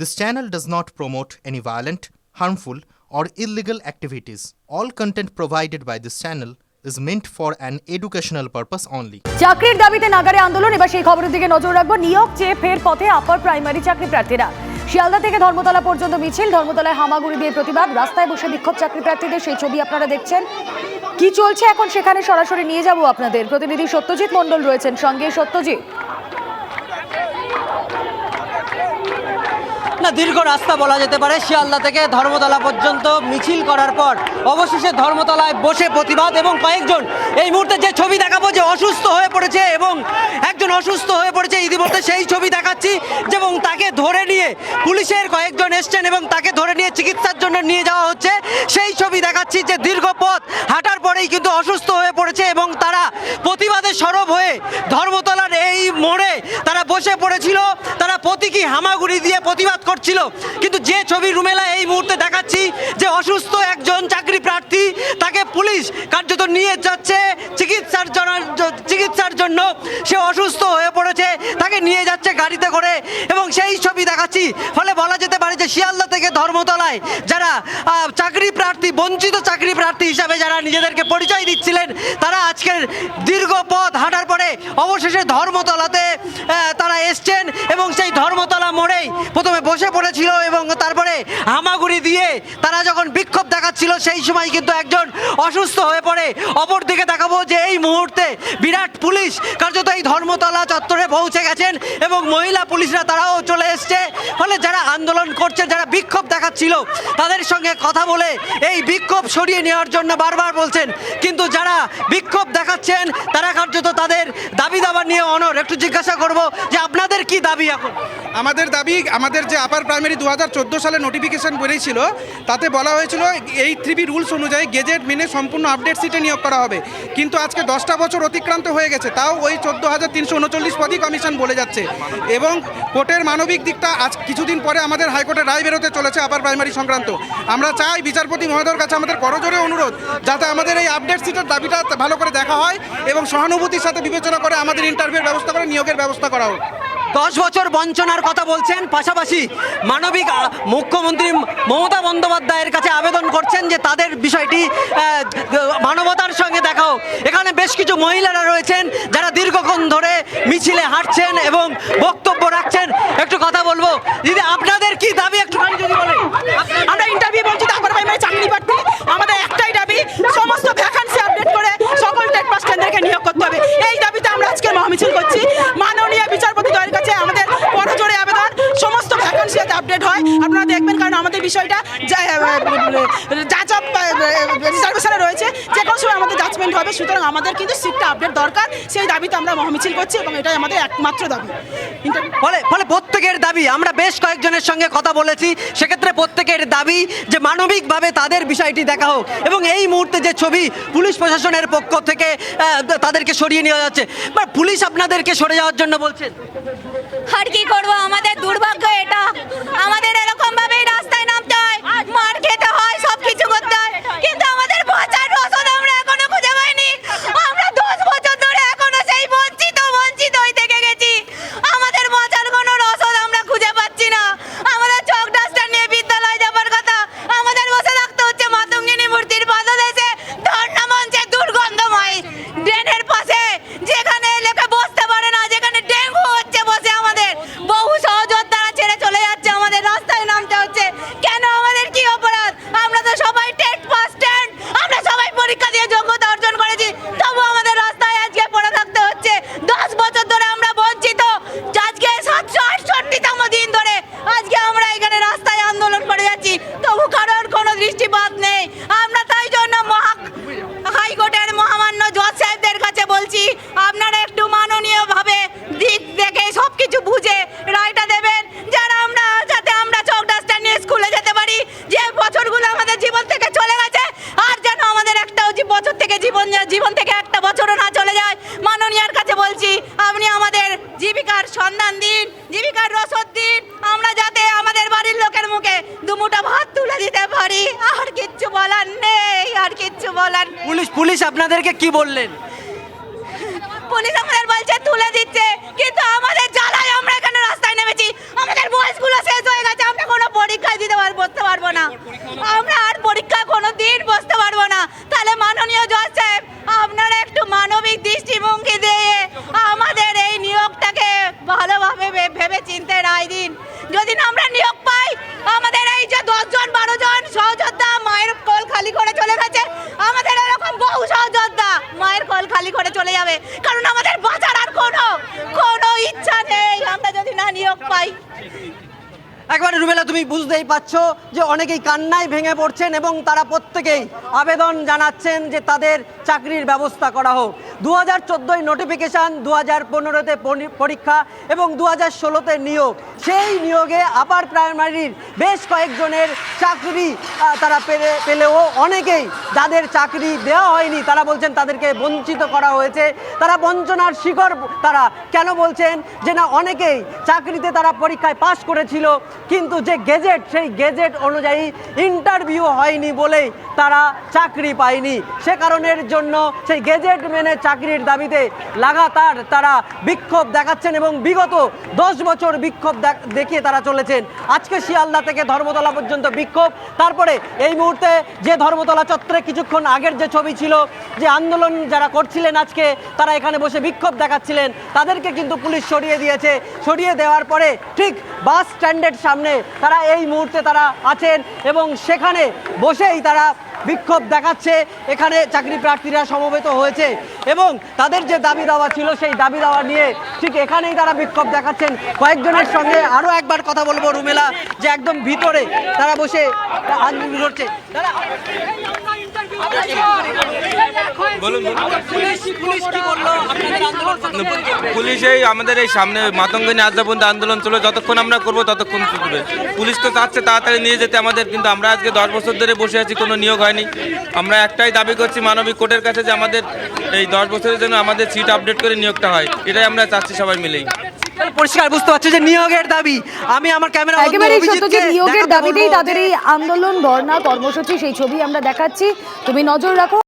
This channel does not promote any violent, harmful, or illegal activities. All content provided by this channel is meant for an educational purpose only. চাকরির দাবিতে নাগারে আন্দোলন এবার সেই খবরের দিকে নজর রাখব। নিয়োগ চেয়ে ফের পথে আপার প্রাইমারি চাকরি প্রার্থীরা। শিয়ালদা থেকে ধর্মতলা পর্যন্ত মিছিল ধর্মতলায় হামাগুড়ি দিয়ে প্রতিবাদ। রাস্তায় বসে বিক্ষোভ চাকরি প্রার্থীদের সেই ছবি আপনারা দেখছেন। কি চলছে এখন সেখানে? সরাসরি নিয়ে যাব আপনাদের। প্রতিনিধি সত্যজিৎ মণ্ডল রয়েছেন সঙ্গে। সত্যজিৎ। না দীর্ঘ রাস্তা বলা যেতে পারে। শিয়ালদা থেকে ধর্মতলা পর্যন্ত মিছিল করার পর অবশেষে ধর্মতলায় বসে প্রতিবাদ এবং কয়েকজন এই মুহূর্তে যে ছবি দেখাবো যে অসুস্থ হয়ে পড়েছে এবং একজন অসুস্থ হয়ে পড়েছে ইতিমধ্যে সেই ছবি দেখাচ্ছি এবং তাকে ধরে নিয়ে পুলিশের কয়েকজন এসছেন এবং তাকে ধরে নিয়ে চিকিৎসার জন্য নিয়ে যাওয়া হচ্ছে। সেই ছবি দেখাচ্ছি যে দীর্ঘ পথ হাঁটার পরেই কিন্তু অসুস্থ হয়ে পড়েছে এবং তারা প্রতিবাদে সরব হয়ে ধর্মতলার এই মোড়ে তারা বসে পড়েছিল। তারা প্রতীকী হামাগুড়ি দিয়ে প্রতিবাদ করছিল। কিন্তু যে ছবি রুমেলা এই মুহূর্তে দেখাচ্ছি, যে অসুস্থ একজন চাকরি প্রার্থী, তাকে পুলিশ কার্যত নিয়ে যাচ্ছে চিকিৎসার জন্য চিকিৎসার জন্য। সে অসুস্থ হয়ে পড়েছে, তাকে নিয়ে যাচ্ছে গাড়িতে করে। এবং সেই ছবি দেখাচ্ছি, ফলে বলা যেতে পারে যে শিয়ালদা থেকে ধর্মতলায় যারা চাকরি প্রার্থী, বঞ্চিত চাকরি প্রার্থী হিসাবে যারা নিজেদেরকে পরিচয় দিচ্ছিলেন, তারা আজকের দীর্ঘ অবশেষে ধর্মতলাতে তারা এসছেন এবং সেই ধর্মতলা মোড়েই প্রথমে বসে পড়েছিল এবং তারপরে হামাগুড়ি দিয়ে তারা যখন বিক্ষোভ দেখাচ্ছিল, সেই সময় কিন্তু একজন অসুস্থ হয়ে পড়ে। অপর দিকে দেখাবো যে এই মুহূর্তে বিরাট পুলিশ কার্যত এই ধর্মতলা চত্বরে পৌঁছে গেছেন এবং মহিলা পুলিশরা তারাও চলে এসছে। ফলে যারা আন্দোলন করছে, যারা বিক্ষোভ দেখাচ্ছিল, তাদের সঙ্গে কথা বলে এই বিক্ষোভ সরিয়ে নেওয়ার জন্য বারবার বলছেন। কিন্তু যারা বিক্ষোভ দেখাচ্ছেন, তারা কার্যত তাদের দাবি দাবা নিয়ে অনর, একটু জিজ্ঞাসা করব যে আপনাদের কি দাবি এখন? আমাদের দাবি, আমাদের যে আপার প্রাইমারি দু হাজার চোদ্দ সালে নোটিফিকেশন বেরিয়েছিল, তাতে বলা হয়েছিল এই থ্রিবি রুলস অনুযায়ী গেজেট মেনে সম্পূর্ণ আপডেট সিটে নিয়োগ করা হবে। কিন্তু আজকে দশটা বছর অতিক্রান্ত হয়ে গেছে, তাও ওই চোদ্দ হাজার তিনশো উনচল্লিশ পদই কমিশন বলে যাচ্ছে। এবং কোর্টের মানবিক দিকটা আজ কিছুদিন পরে আমাদের হাইকোর্টের রায় বেরোতে চলেছে আপার প্রাইমারি সংক্রান্ত। আমরা চাই বিচারপতি মহোদয়ের কাছে আমাদের করজোরে অনুরোধ, যাতে আমাদের এই আপডেট সিটের দাবিটা ভালো করে দেখা হয় এবং সহানুভূতির সাথে বিবেচনা করে আমাদের ইন্টারভিউর ব্যবস্থা করে, নিয়োগের ব্যবস্থা করা হোক। দশ বছর বঞ্চনার কথা বলছেন, পাশাপাশি মানবিক মুখ্যমন্ত্রী মমতা বন্দ্যোপাধ্যায়ের কাছে আবেদন করছেন যে তাদের বিষয়টি মানবতার সঙ্গে দেখাও এখানে বেশ কিছু মহিলারা রয়েছেন যারা দীর্ঘক্ষণ ধরে মিছিলে হাঁটছেন এবং বক্তব্য রাখছেন। একটু কথা বলব। দিদি, আপনাদের কি দাবি একটুখানি যদি বলেন আমরা ইন্টারভিউ বলছি তারপরে প্রাইমারি চাকরি প্রার্থী আমাদের একটাই দাবি সমস্ত ভ্যাকান্সি আপডেট করে সকল টেট পাস কেন্দ্রকে নিয়োগ করতে হবে এই দাবিতে আমরা আজকে মহামিছিল করছি মাননীয় বিচারপতি দয়ের কাছে আমাদের পরজোরে আবেদন সমস্ত ভ্যাকান্সি যাতে আপডেট হয়। আপনারা দেখবেন কারণ আমাদের বিষয়টা জাজ অফ রিজার্ভেশনে রয়েছে। যে কোনো সময় আমাদের জাজমেন্ট হবে। সুতরাং আমাদের কিন্তু সিটটা আপডেট দরকার। সেই দাবিতে আমরা মহামিছিল করছি এবং এটাই আমাদের একমাত্র দাবি। ফলে ফলে প্রত্যেকের দাবি আমরা বেশ কয়েকজনের সঙ্গে কথা বলেছি। সেক্ষেত্রে প্রত্যেকের দাবি যে মানবিকভাবে তাদের বিষয়টি দেখা হোক। এবং এই মুহূর্তে যে ছবি পুলিশ প্রশাসনের পক্ষ থেকে তাদেরকে সরিয়ে নেওয়া যাচ্ছে। বা পুলিশ আপনাদেরকে সরে যাওয়ার জন্য বলছেন। আর কি থেকে একটা বছরও না চলে যায়। মাননীয়ার কাছে বলছি আপনি আমাদের জীবিকার সন্ধান দিন জীবিকার রসদ দিন। আমরা যাতে আমাদের বাড়ির লোকের মুখে দুমুটা ভাত তুলে দিতে পারি। আর কিচ্ছু বলার নেই আর কিচ্ছু বলার পুলিশ পুলিশ আপনাদেরকে কি বললেন? পুলিশ আমাদের বলছে তুলে দিচ্ছে। কিন্তু আমাদের জ্বালায় আমরা এখানে রাস্তায় নেমেছি। আমাদের বয়সগুলো শেষ হয়ে গেছে আমরা কোনো পরীক্ষায় দিতে পারব বসতে পারব না। আমরা আর পরীক্ষা কোনো দিন বসতে পারব না তাহলে মাননীয় জজ সাহেব আপনারা একটু মানবিক দৃষ্টিভঙ্গি দিয়ে আমাদের এই নিয়োগটাকে ভালোভাবে ভে- ভেবে চিনতে রায় দিন যদি না আমরা নিয়োগ পাই আমাদের এই যে দশজন বারো জন সহযোদ্ধা মায়ের কল খালি করে চলে গেছে আমাদের এরকম বহু সহযোদ্ধা মায়ের কল খালি যাবে কারণ আমাদের বাঁচার আর কোনো কোনো ইচ্ছা নেই। আমরা যদি না নিয়োগ পাই। একবারে রুবেলা, তুমি বুঝতেই পারছ যে অনেকেই কান্নায় ভেঙে পড়ছেন এবং তারা প্রত্যেকেই আবেদন জানাচ্ছেন যে তাদের চাকরির ব্যবস্থা করা হোক। দু হাজার চোদ্দোয় নোটিফিকেশান দু হাজার পনেরোতে পরীক্ষা এবং দু হাজার ষোলোতে নিয়োগ। সেই নিয়োগে আপার প্রাইমারির বেশ কয়েকজনের চাকরি তারা পেলে পেলেও অনেকেই যাদের চাকরি দেওয়া হয়নি, তারা বলছেন তাদেরকে বঞ্চিত করা হয়েছে। তারা বঞ্চনার শিকড় তারা কেন বলছেন যে না, অনেকেই চাকরিতে তারা পরীক্ষায় পাশ করেছিল, কিন্তু যে গেজেট সেই গেজেট অনুযায়ী ইন্টারভিউ হয়নি বলেই তারা চাকরি পায়নি। সে কারণের জন্য সেই গেজেট মেনে চাকরির দাবিতে লাগাতার তারা বিক্ষোভ দেখাচ্ছেন এবং বিগত দশ বছর বিক্ষোভ দেখিয়ে তারা চলেছেন। আজকে শিয়ালদা থেকে ধর্মতলা পর্যন্ত বিক্ষোভ। তারপরে এই মুহূর্তে যে ধর্মতলা চত্বরে কিছুক্ষণ আগের যে ছবি ছিল, যে আন্দোলন যারা করছিলেন আজকে, তারা এখানে বসে বিক্ষোভ দেখাচ্ছিলেন। তাদেরকে কিন্তু পুলিশ সরিয়ে দিয়েছে। সরিয়ে দেওয়ার পরে ঠিক বাস স্ট্যান্ডের সামনে তারা এই মুহূর্তে তারা আছেন এবং সেখানে বসেই তারা বিক্ষোভ দেখাচ্ছে। এখানে চাকরি প্রার্থীরা সমবেত হয়েছে এবং তাদের যে দাবি দাওয়া ছিল, সেই দাবি দাওয়া নিয়ে ঠিক এখানেই তারা বিক্ষোভ দেখাচ্ছেন। কয়েকজনের সঙ্গে আরও একবার কথা বলব, রুমেলা, যে একদম ভিতরে তারা বসে আন্দোলন করছে। তারা পুলিশ পুলিশ কি বলল? আপনাদের আন্দোলন পুলিশ এই আমাদের এই সামনে মাতঙ্গিনী আজ পর্যন্ত আন্দোলন চলে যতক্ষণ আমরা করব ততক্ষণ চলবে। পুলিশ তো চাচ্ছে তাড়াতাড়ি নিয়ে যেতে আমাদের কিন্তু আমরা আজকে দশ বছর ধরে বসে আছি কোনো নিয়োগ হয়নি। আমরা একটাই দাবি করছি মানবিক কোর্টের কাছে যে আমাদের এই দশ বছরের জন্য আমাদের সিট আপডেট করে নিয়োগটা হয়। এটাই আমরা চাচ্ছি সবাই মিলেই। পরিষ্কার বুঝতে পারছ যে নিয়োগের দাবি। আমি আমার ক্যামেরা একেবারে সত্য যে নিয়োগের দাবিতেই তাদের এই আন্দোলন বর্ণা কর্মসূচি সেই ছবি আমরা দেখাচ্ছি। তুমি নজর রাখো।